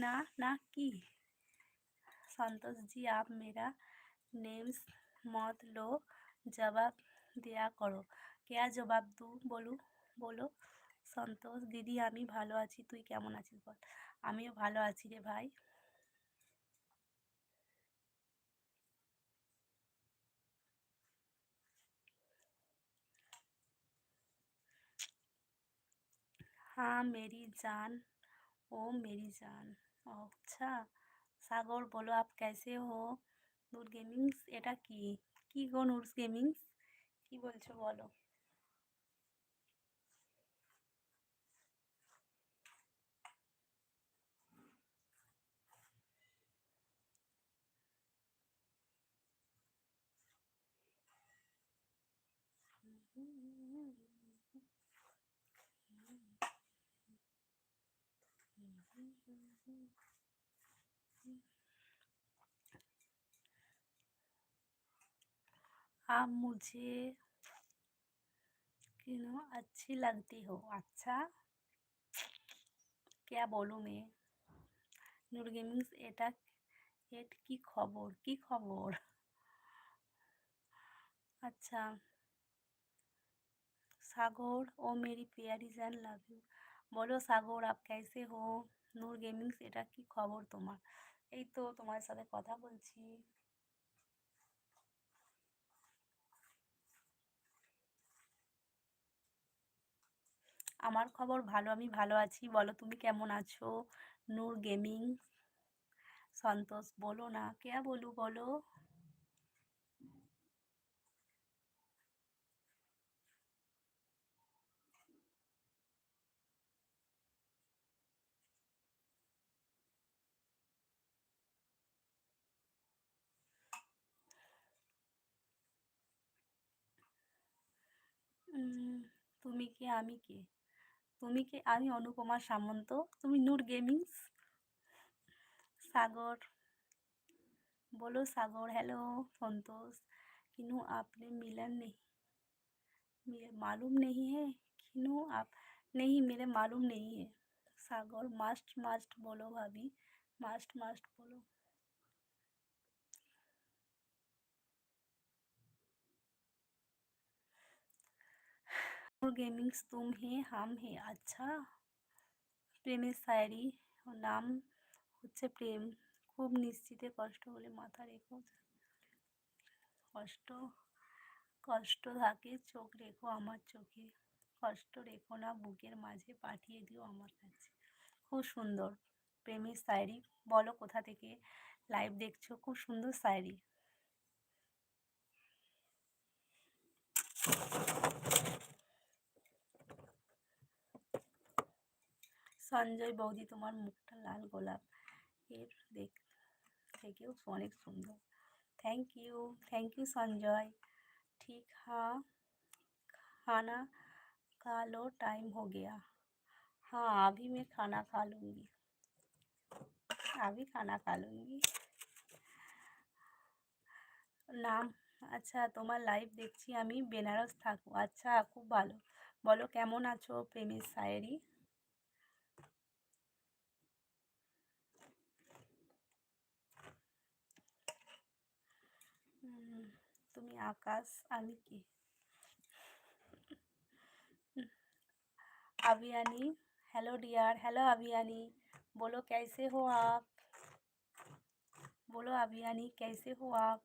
ना ना की संतोष जी आप मेरा नेम्स मत लो जवाब দেয়া করো কেয়া জবাব দু বলু বলো সন্তোষ দিদি আমি ভালো আছি তুই কেমন আছিস বল আমিও ভালো আছি রে ভাই हाँ मेरी जान ओ मेरी जान আচ্ছা সাগর বলো আপ কেসে হো নূর গেমিংস এটা কি কি গো নূর গেমিংস কি বলছো বলো Mm-hmm. आप मुझे क्यों अच्छी लगती हो अच्छा क्या বলুম মে নূর গেমিংস এটা এট কি খবর কি খবর আচ্ছা সাগর ও মেরি পিয়ারি জান লাভ ইউ বলো সাগর আপ कैसे हो নূর গেমিংস এটা কি খবর তোমার? এই তো তোমার সাথে কথা বলছি। আমার খবর ভালো, আমি ভালো আছি। বলো, তুমি কেমন আছো? নূর গেমিং সন্তোষ, বলো না। কে বলু, বলো? তুমি কে আমি কে তুমি কে আমি অনুপমা সামন্ত তুমি নূর গেমিংস सागर बोलो सागर हेलो संतोष किनू आपने मिलन नहीं मेरे मालूम नहीं है किनू आप नहीं मेरे मालूम नहीं है सागर मास्ट मास्ट बोलो भाभी मास्ट मास्ट बोलो गेमिंग्स तुम है हम है अच्छा প্রেমের শায়রি নাম হচ্ছে প্রেম খুব নিশ্চিতে কষ্ট হলে মাথা রেখো কষ্ট কষ্ট থাকে চোখ রেখো আমার চোখে কষ্ট রেখো না বুকের মাঝে পাঠিয়ে দিও আমার কাছে খুব সুন্দর প্রেমের শায়রি বলো কোথা থেকে লাইভ দেখছো খুব সুন্দর শায়রি সঞ্জয় বৌদি তোমার মুখটা লাল গোলাপ এর দেখ থেকেও অনেক সুন্দর thank you thank you Sanjay ठीक हाँ खाना खा लो टाइम हो गया हाँ अभी मैं खाना खा लूँगी अभी खाना खा लूँगी নাম আচ্ছা তোমার লাইভ দেখছি আমি বেনারস থাকবো আচ্ছা খুব ভালো বলো কেমন আছো প্রেমের শায়েরি আকাশ আমি কি अभियानी हेलो डियर हेलो अभियानी बोलो कैसे हो आप बोलो अभियानी कैसे हो आप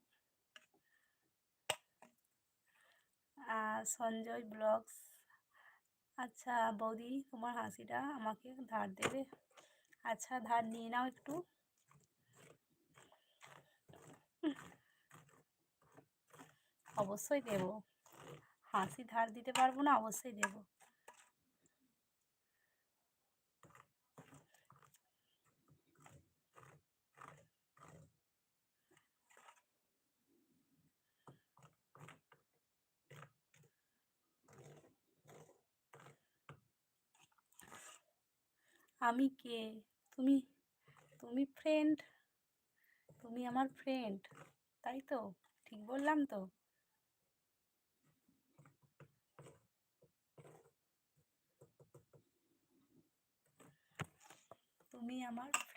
সঞ্জয় ব্লগস আচ্ছা বৌদি তোমার হাসিটা আমাকে ধার দেবে আচ্ছা ধার নিয়ে নাও একটু অবশ্যই দেব। হাসি ধার দিতে পারব না, অবশ্যই দেব। আমি কে? তুমি তুমি ফ্রেন্ড তুমি আমার ফ্রেন্ড তাই তো? ঠিক বললাম তো? তুমি আমার ফ্রেন্ড